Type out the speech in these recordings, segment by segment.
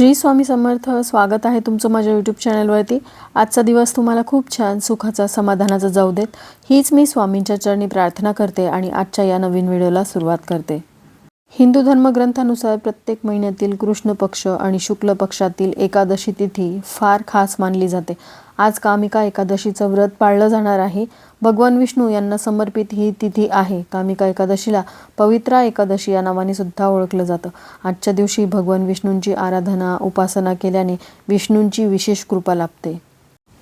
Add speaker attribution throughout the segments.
Speaker 1: श्री स्वामी समर्थ स्वागत आहे तुमचं माझ्या यूट्यूब चॅनलवरती आजचा दिवस तुम्हाला खूप छान सुखाचा समाधानाचा जाऊ देत. हीच मी स्वामींच्या चरणी प्रार्थना करते आणि आजच्या या नवीन व्हिडिओला सुरुवात करते. हिंदू धर्मग्रंथानुसार प्रत्येक महिन्यातील कृष्ण पक्ष आणि शुक्ल पक्षातील एकादशी तिथी फार खास मानली जाते. आज कामिका एकादशीचं व्रत पाळलं जाणार आहे. भगवान विष्णू यांना समर्पित ही तिथी आहे. कामिका एकादशीला पवित्रा एकादशी या नावाने सुद्धा ओळखलं जातं. आजच्या दिवशी भगवान विष्णूंची आराधना उपासना केल्याने विष्णूंची विशेष कृपा लाभते.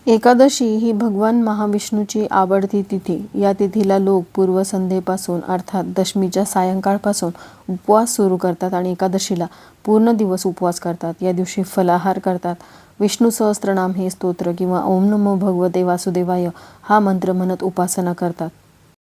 Speaker 1: एकादशी ही भगवान महाविष्णूची आवडती तिथी. या तिथीला लोक पूर्वसंध्येपासून अर्थात दशमीच्या सायंकाळपासून उपवास सुरू करतात आणि एकादशीला पूर्ण दिवस उपवास करतात. या दिवशी फलाहार करतात. विष्णू सहस्त्रनाम हे स्तोत्र किंवा ओम नमो भगवते वासुदेवाय हा मंत्र म्हणत उपासना करतात.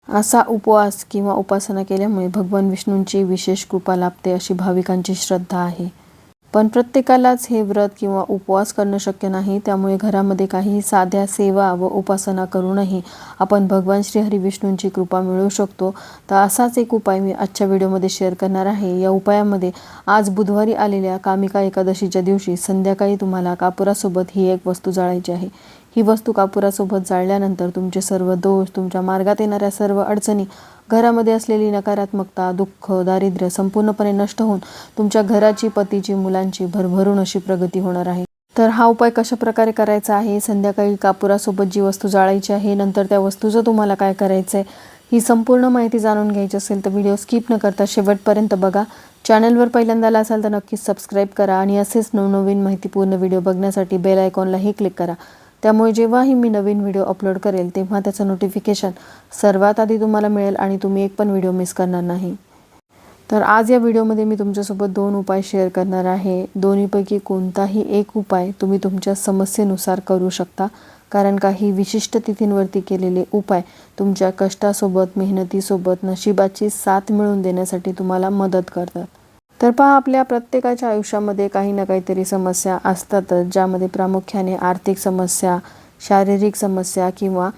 Speaker 1: असा उपवास किंवा उपासना केल्यामुळे भगवान विष्णूंची विशेष कृपा लाभते अशी भाविकांची श्रद्धा आहे. पण प्रत्येकालाच हे व्रत किंवा उपवास करणं शक्य नाही त्यामुळे घरामध्ये काही साध्या सेवा व उपासना करूनही आपण भगवान श्री हरी विष्णूंची कृपा मिळवू शकतो. तर असाच एक उपाय मी आजच्या व्हिडिओमध्ये शेअर करणार आहे. या उपायामध्ये आज बुधवारी आलेल्या कामिका एकादशीच्या दिवशी संध्याकाळी तुम्हाला कापुरासोबत ही एक वस्तू जाळायची आहे. ही वस्तू कापुरासोबत जाळल्यानंतर तुमचे सर्व दोष तुमच्या मार्गात येणाऱ्या सर्व अडचणी घरामध्ये असलेली नकारात्मकता दुःख दारिद्र्य संपूर्णपणे नष्ट होऊन तुमच्या घराची पतीची मुलांची भरभरून अशी प्रगती होणार आहे. तर हा उपाय कशा प्रकारे करायचा आहे? संध्याकाळी कापुरासोबत जी वस्तू जाळायची आहे नंतर त्या वस्तूचं तुम्हाला काय करायचं आहे ही संपूर्ण माहिती जाणून घ्यायची असेल तर व्हिडिओ स्किप न करता शेवटपर्यंत बघा. चॅनलवर पहिल्यांदा आला असाल तर नक्कीच सबस्क्राईब करा आणि असेच नवनवीन माहितीपूर्ण व्हिडिओ बघण्यासाठी बेल आयकॉनलाही क्लिक करा. त्यामुळे जेव्हाही मी नवीन व्हिडिओ अपलोड करेल तेव्हा त्याचं नोटिफिकेशन सर्वात आधी तुम्हाला मिळेल आणि तुम्ही एक पण व्हिडिओ मिस करणार नाही. तर आज या व्हिडिओमध्ये मी तुमच्यासोबत दोन उपाय शेअर करणार आहे. दोन्हीपैकी कोणताही एक उपाय तुम्ही तुमच्या समस्येनुसार करू शकता. कारण काही विशिष्ट तिथींवरती केलेले उपाय तुमच्या कष्टासोबत मेहनतीसोबत नशिबाची साथ मिळवून देण्यासाठी तुम्हाला मदत करतात. तर पहा आपल्या प्रत्येकाच्या आयुष्यामध्ये काही ना काहीतरी समस्या असतातच ज्यामध्ये प्रामुख्याने आर्थिक समस्या शारीरिक समस्या किंवा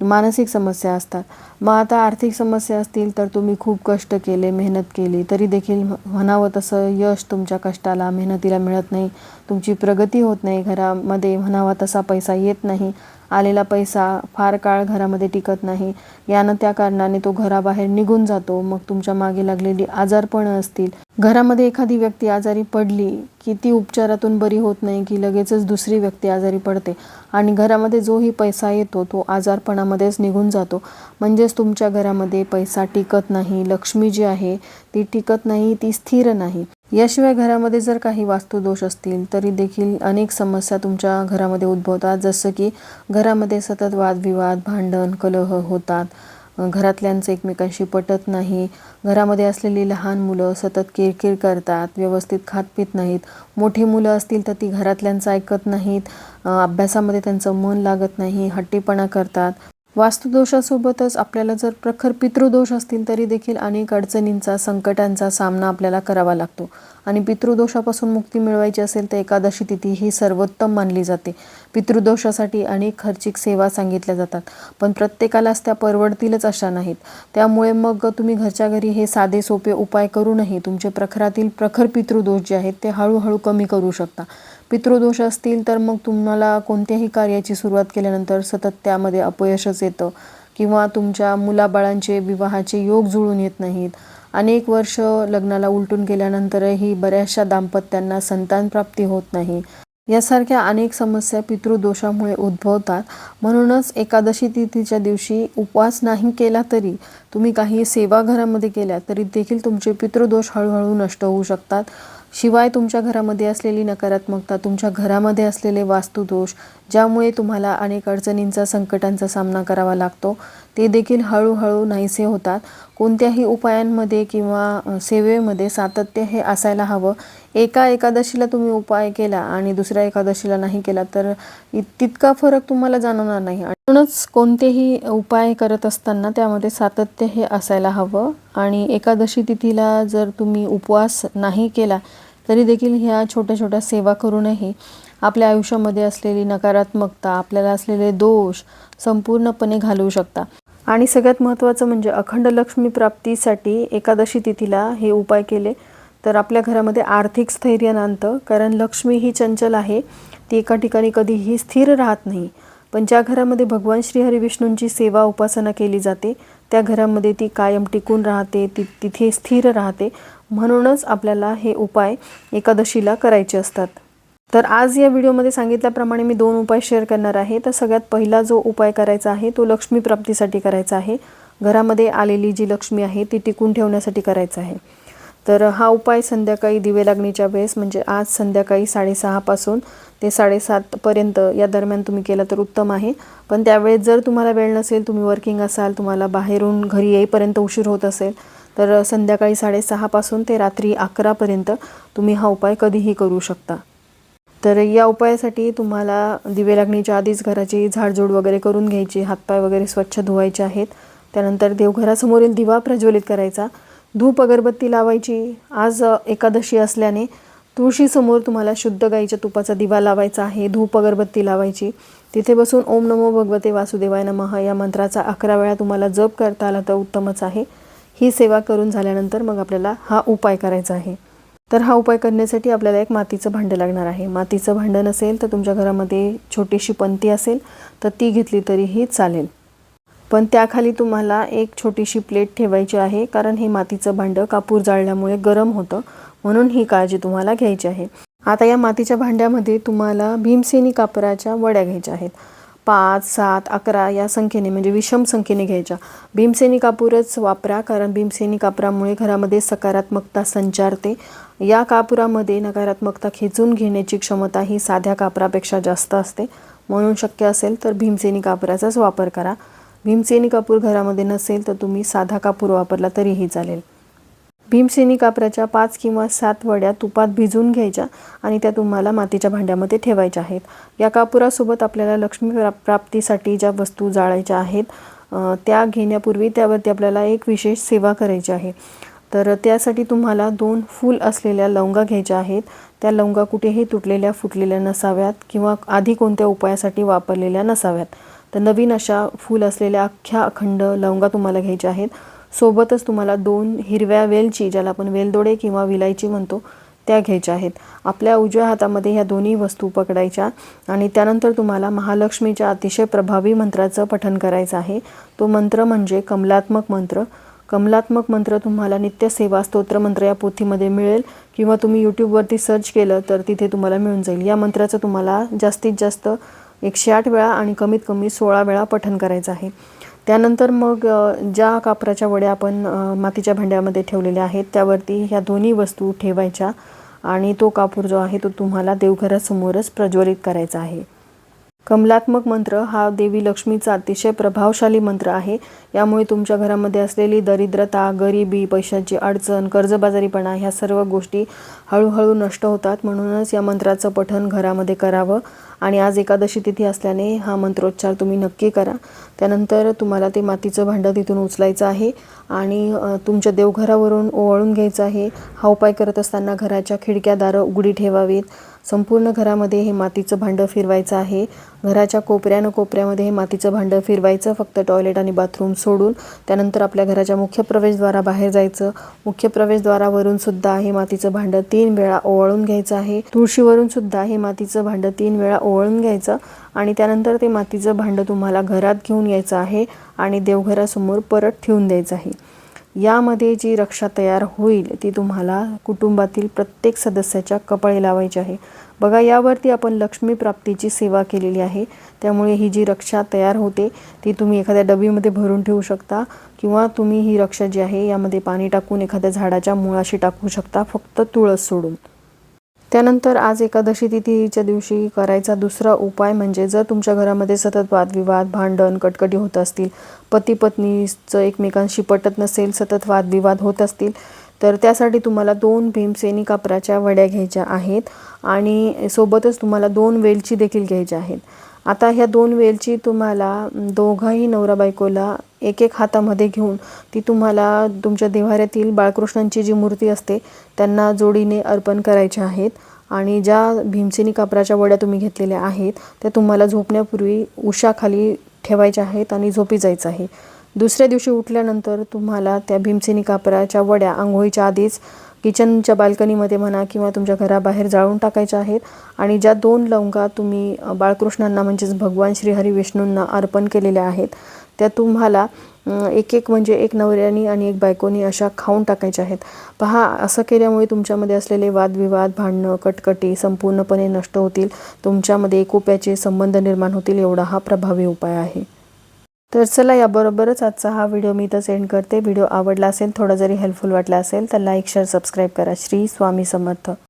Speaker 1: मानसिक समस्या असतात. मग आता आर्थिक समस्या असतील तर तुम्ही खूप कष्ट केले मेहनत केली तरी देखील म्हणावं तसं यश तुमच्या कष्टाला मेहनतीला मिळत नाही. तुमची प्रगती होत नाही. घरामध्ये म्हणावा तसा पैसा येत नाही. आलेला पैसा फार काळ घरामध्ये टिकत नाही. यानं त्या कारणाने तो घराबाहेर निघून जातो. मग तुमच्या मागे लागलेली आजारपणं असतील. घरामध्ये एखादी व्यक्ती आजारी पडली की ती उपचारातून बरी होत नाही की लगेचच दुसरी व्यक्ती आजारी पडते आणि घरामध्ये जोही पैसा येतो तो आजारपणामध्येच निघून जातो. म्हणजेच तुमच्या घरामध्ये पैसा टिकत नाही. लक्ष्मी जी आहे ती टिकत नाही ती स्थिर नाही. याशिवाय घरामध्ये जर काही वास्तुदोष असतील तरी देखील अनेक समस्या तुमच्या घरामध्ये उद्भवतात. जसं की घरामध्ये सतत वादविवाद भांडण कलह होतात. घरातल्यांचं एकमेकांशी पटत नाही. घरामध्ये असलेली लहान मुलं सतत किरकिर करतात व्यवस्थित खात पित नाहीत. मोठी मुलं असतील तर ती घरातल्यांचं ऐकत नाहीत. अभ्यासामध्ये त्यांचं मन लागत नाही हट्टीपणा करतात. वास्तुदोषासोबतच आपल्याला जर प्रखर पितृदोष असतील तरी देखील अनेक अडचणींचा संकटांचा सामना आपल्याला करावा लागतो. आणि पितृदोषापासून मुक्ती मिळवायची असेल तर एकादशी तिथी ही सर्वोत्तम मानली जाते. पितृदोषासाठी अनेक खर्चिक सेवा सांगितल्या जातात पण प्रत्येकालाच त्या परवडतीलच अशा नाहीत. त्यामुळे मग तुम्ही घरच्या घरी हे साधे सोपे उपाय करूनही तुमचे प्रखरातील प्रखर पितृदोष जे आहेत ते हळूहळू कमी करू शकता. पितृदोष असतील तर मग तुम्हाला कोणत्याही कार्याची सुरुवात केल्यानंतर सतत त्यामध्ये अपयशच येतं. किंवा तुमच्या मुलाबाळांचे विवाहाचे योग जुळून येत नाहीत. अनेक वर्ष लग्नाला उलटून गेल्यानंतरही बऱ्याचशा दाम्पत्यांना संतानप्राप्ती होत नाही. यासारख्या अनेक समस्या पितृदोषामुळे उद्भवतात. म्हणूनच एकादशी तिथीच्या दिवशी उपवास नाही केला तरी तुम्ही काही सेवा घरामध्ये केल्या तरी देखील तुमचे पितृदोष हळूहळू नष्ट होऊ शकतात. शिवाय तुमच्या घरामध्ये असलेली नकारात्मकता तुमच्या घरामध्ये असलेले वास्तुदोष ज्यामुळे तुम्हाला अनेक अडचणींचा संकटांचा सामना करावा लागतो ते देखील हळूहळू नाहीसे होतात. कोणत्याही उपायांमध्ये किंवा सेवेमध्ये सातत्य हे असायला हवं. एका एकादशीला तुम्ही उपाय केला आणि दुसऱ्या एकादशीला नाही केला तर तितका फरक तुम्हाला जाणवणार नाही. म्हणूनच कोणतेही उपाय करत असताना त्यामध्ये सातत्य हे असायला हवं. आणि एकादशी तिथीला जर तुम्ही उपवास नाही केला तरी देखील ह्या छोट्या छोट्या सेवा करूनही आपल्या आयुष्यामध्ये असलेली नकारात्मकता आपल्याला असलेले दोष संपूर्णपणे घालवू शकता. आणि सगळ्यात महत्त्वाचं म्हणजे अखंड लक्ष्मी प्राप्तीसाठी एकादशी तिथीला हे उपाय केले तर आपल्या घरामध्ये आर्थिक स्थैर्य नांदतं कारण लक्ष्मी ही चंचल आहे. ती एका ठिकाणी कधीही स्थिर राहत नाही. पण ज्या घरामध्ये भगवान श्रीहरी विष्णूंची सेवा उपासना केली जाते त्या घरामध्ये ती कायम टिकून राहते ती तिथे स्थिर राहते. म्हणूनच आपल्याला हे उपाय एकादशीला करायचे असतात. तर आज या व्हिडिओमध्ये सांगितल्याप्रमाणे मी दोन उपाय शेअर करणार आहे. तर सगळ्यात पहिला जो उपाय करायचा आहे तो लक्ष्मी प्राप्तीसाठी करायचा आहे. घरामध्ये आलेली जी लक्ष्मी आहे ती टिकून ठेवण्यासाठी करायचा आहे. तर हा उपाय संध्याकाळी दिवे लागणीच्या वेळेस म्हणजे आज संध्याकाळी साडेसहापासून ते साडेसातपर्यंत या दरम्यान तुम्ही केला तर उत्तम आहे. पण त्यावेळेस जर तुम्हाला वेळ नसेल तुम्ही वर्किंग असाल तुम्हाला बाहेरून घरी येईपर्यंत उशीर होत असेल तर संध्याकाळी साडेसहापासून ते रात्री अकरापर्यंत तुम्ही हा उपाय कधीही करू शकता. तर या उपायासाठी तुम्हाला दिवे लागणीच्या आधीच घराची झाडझूड वगैरे करून घ्यायची हातपाय वगैरे स्वच्छ धुवायचे आहेत. त्यानंतर देवघरासमोरील दिवा प्रज्वलित करायचा. धूप अगरबत्ती लावायची. आज एकादशी असल्याने तुळशीसमोर तुम्हाला शुद्ध गाईच्या तुपाचा दिवा लावायचा आहे. धूप अगरबत्ती लावायची. तिथे बसून ओम नमो भगवते वासुदेवाय नमः या मंत्राचा अकरा वेळा तुम्हाला जप करता आला तर उत्तमच आहे. ही सेवा करून झाल्यानंतर मग आपल्याला हा उपाय करायचा आहे. तर हा उपाय करण्यासाठी आपल्याला एक मातीचं भांडं लागणार आहे. मातीचं भांडं नसेल तर तुमच्या घरामध्ये छोटीशी पंती असेल तर ती घेतली तरीही चालेल. पण त्याखाली तुम्हाला एक छोटीशी प्लेट ठेवायची आहे कारण हे मातीचं भांडं कापूर जाळल्यामुळे गरम होतं म्हणून ही काळजी तुम्हाला घ्यायची आहे. आता या मातीच्या भांड्यामध्ये तुम्हाला भीमसेनी कापराच्या वड्या घ्यायच्या आहेत. पाच सात अकरा या संख्येने म्हणजे विषम संख्येने घ्यायच्या. भीमसेनी कापूरच वापरा कारण भीमसेनी कापरामुळे घरामध्ये सकारात्मकता संचारते. या कापुरामध्ये नकारात्मकता खेचून घेण्याची क्षमता ही साध्या कापरापेक्षा जास्त असते. म्हणून शक्य असेल तर भीमसेनी कापराचाच वापर करा. भीमसेनी कापूर घरामध्ये नसेल तर तुम्ही साधा कापूर वापरला तरीही चालेल. भीमसेनी कापराच्या पाच किंवा सात वड्या तुपात भिजवून घ्यायच्या आणि त्या तुम्हाला मातीच्या भांड्यामध्ये ठेवायच्या आहेत. या कापुरासोबत आपल्याला लक्ष्मी प्रा प्राप्तीसाठी ज्या वस्तू जाळायच्या आहेत त्या घेण्यापूर्वी त्यावरती आपल्याला एक विशेष सेवा करायची आहे. तर त्यासाठी तुम्हाला दोन फूल असलेल्या लवंगा घ्यायच्या आहेत. त्या लवंगा कुठेही तुटलेल्या फुटलेल्या नसाव्यात किंवा आधी कोणत्या उपायासाठी वापरलेल्या नसाव्यात. तर नवीन अशा फूल असलेल्या अख्ख्या अखंड लवंगा तुम्हाला घ्यायच्या आहेत. सोबतच तुम्हाला दोन हिरव्या वेलची ज्याला आपण वेलदोडे किंवा विलायची म्हणतो त्या घ्यायच्या आहेत. आपल्या उजव्या हातामध्ये ह्या दोन्ही वस्तू पकडायच्या आणि त्यानंतर तुम्हाला महालक्ष्मीच्या अतिशय प्रभावी मंत्राचं पठण करायचं आहे. तो मंत्र म्हणजे कमलात्मक मंत्र. कमलात्मक मंत्र तुम्हाला नित्यसेवा स्तोत्र मंत्र या पोथीमध्ये मिळेल किंवा तुम्ही यूट्यूबवरती सर्च केलं तर तिथे तुम्हाला मिळून जाईल. या मंत्राचं तुम्हाला जास्तीत जास्त एकशे आठ वेळा आणि कमीत कमी सोळा वेळा पठण करायचं आहे. त्यानंतर मग ज्या कापराच्या वड्या आपण मातीच्या भांड्यामध्ये ठेवलेल्या आहेत त्यावरती ह्या दोन्ही वस्तू ठेवायच्या आणि तो कापूर जो आहे तो तुम्हाला देवघरासमोरच प्रज्वलित करायचा आहे. कमलात्मक मंत्र हा देवी लक्ष्मीचा अतिशय प्रभावशाली मंत्र आहे. यामुळे तुमच्या घरामध्ये असलेली दरिद्रता गरिबी पैशाची अडचण कर्जबाजारीपणा ह्या सर्व गोष्टी हळूहळू नष्ट होतात. म्हणूनच या मंत्राचं पठण घरामध्ये करावं. आणि आज एकादशी तिथी असल्याने हा मंत्रोच्चार तुम्ही नक्की करा. त्यानंतर तुम्हाला ते मातीचं भांडं तिथून उचलायचं आहे. आणि तुमच्या देवघरावरून ओवाळून घ्यायचं आहे. हा उपाय करत असताना घराच्या खिडक्या दारं उघडी ठेवावीत. संपूर्ण घरामध्ये हे मातीचं भांडं फिरवायचं आहे. घराच्या कोपऱ्यानं कोपऱ्यामध्ये हे मातीचं भांडं फिरवायचं फक्त टॉयलेट आणि बाथरूम सोडून. त्यानंतर आपल्या घराच्या मुख्य प्रवेशद्वाराबाहेर जायचं. मुख्य प्रवेशद्वारावरून सुद्धा हे मातीचं भांडं तीन वेळा ओवाळून घ्यायचं आहे. तुळशीवरून सुद्धा हे मातीचं भांडं तीन वेळा ओवाळून घ्यायचं आणि त्यानंतर ते मातीचं भांडं तुम्हाला घरात घेऊन यायचं आहे आणि देवघरासमोर परत ठेवून द्यायचं आहे. यामध्ये जी रक्षा तयार होईल ती तुम्हाला कुटुंबातील प्रत्येक सदस्याच्या कपाळी लावायची आहे. बघा यावरती आपण लक्ष्मी प्राप्तीची सेवा केलेली आहे. त्यामुळे ही जी रक्षा तयार होते ती तुम्ही एखाद्या डबीमध्ये भरून ठेवू शकता किंवा तुम्ही ही रक्षा जी आहे यामध्ये पाणी टाकून एखाद्या झाडाच्या मुळाशी टाकू शकता फक्त तुळस सोडून. त्यानंतर आज एकादशी तिथीच्या दिवशी करायचा दुसरा उपाय म्हणजे जर तुमच्या घरामध्ये सतत वादविवाद भांडण कटकटी होत असतील पती पत्नीचं एकमेकांशी पटत नसेल सतत वादविवाद होत असतील तर त्यासाठी तुम्हाला दोन भीमसेनी कापराच्या वड्या घ्यायच्या आहेत आणि सोबतच तुम्हाला दोन वेलची देखील घ्यायच्या आहेत. आता ह्या दोन वेलची तुम्हाला दोघाही नवरा बायकोला एक एक हातामध्ये घेऊन ती तुम्हाला तुमच्या देव्हाऱ्यातील बाळकृष्णांची जी मूर्ती असते त्यांना जोडीने अर्पण करायच्या आहेत आणि ज्या भीमसेनी कापराच्या वड्या तुम्ही घेतलेल्या आहेत त्या तुम्हाला झोपण्यापूर्वी उशाखाली ठेवायच्या आहेत आणि झोपी जायचं आहे. दुसऱ्या दिवशी उठल्यानंतर तुम्हाला त्या भीमसेनी कापराच्या वड्या आंघोळीच्या आधीच किचनच्या बाल्कनीमध्ये म्हणा किंवा तुमच्या घराबाहेर जाळून टाकायच्या आहेत. आणि ज्या दोन लवंगा तुम्ही बाळकृष्णांना म्हणजेच भगवान श्रीहरी विष्णूंना अर्पण केलेल्या आहेत त्या तुम्हाला एक एक म्हणजे एक नवऱ्यानी आणि एक बायकोनी अशा खाऊन टाकायच्या आहेत. पहा असं केल्यामुळे तुमच्यामध्ये असलेले वादविवाद भांडणं कटकटी संपूर्णपणे नष्ट होतील. तुमच्यामध्ये एकोप्याचे संबंध निर्माण होतील एवढा हा प्रभावी उपाय आहे. तर चला याबरोबरच आजचा हा व्हिडिओ मी इथं सेंड करते. व्हिडिओ आवडला असेल थोडा जरी हेल्पफुल वाटला असेल तर लाईक शेअर सबस्क्राईब करा. श्री स्वामी समर्थ.